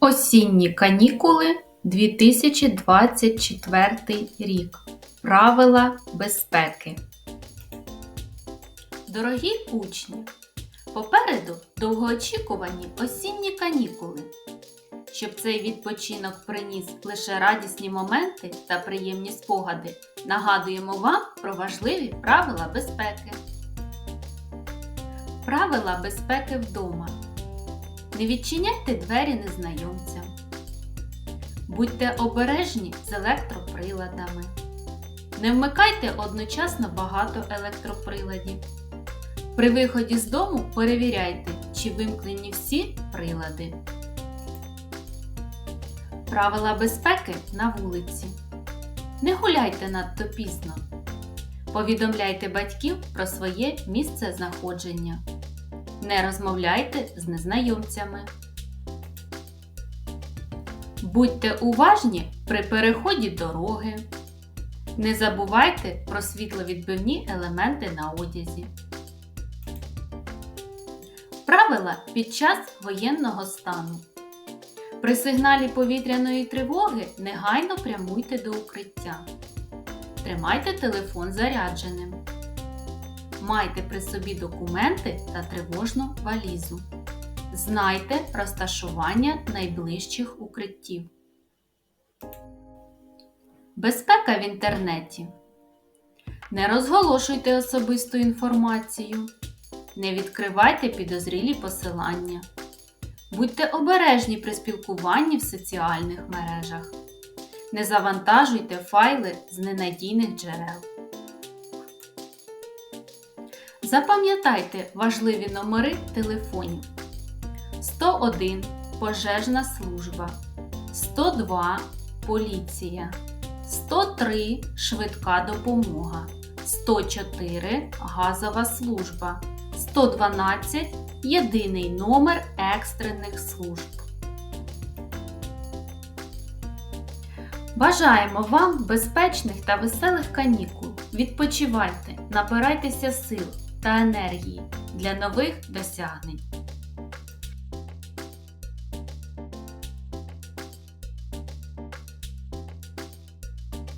Осінні канікули 2024 рік. Правила безпеки. Дорогі учні! Попереду довгоочікувані осінні канікули. Щоб цей відпочинок приніс лише радісні моменти та приємні спогади, нагадуємо вам про важливі правила безпеки. Правила безпеки вдома. Не відчиняйте двері незнайомцям. Будьте обережні з електроприладами. Не вмикайте одночасно багато електроприладів. При виході з дому перевіряйте, чи вимкнені всі прилади. Правила безпеки на вулиці. Не гуляйте надто пізно. Повідомляйте батьків про своє місце знаходження. Не розмовляйте з незнайомцями. Будьте уважні при переході дороги. Не забувайте про світловідбивні елементи на одязі. Правила під час воєнного стану. При сигналі повітряної тривоги негайно прямуйте до укриття. Тримайте телефон зарядженим. Майте при собі документи та тривожну валізу. Знайте розташування найближчих укриттів. Безпека в інтернеті. Не розголошуйте особисту інформацію. Не відкривайте підозрілі посилання. Будьте обережні при спілкуванні в соціальних мережах. Не завантажуйте файли з ненадійних джерел. Запам'ятайте важливі номери телефонів. 101 пожежна служба, 102 поліція, 103 швидка допомога, 104 газова служба, 112 єдиний номер екстрених служб. Бажаємо вам безпечних та веселих канікул. Відпочивайте, набирайтеся сил та енергії для нових досягнень.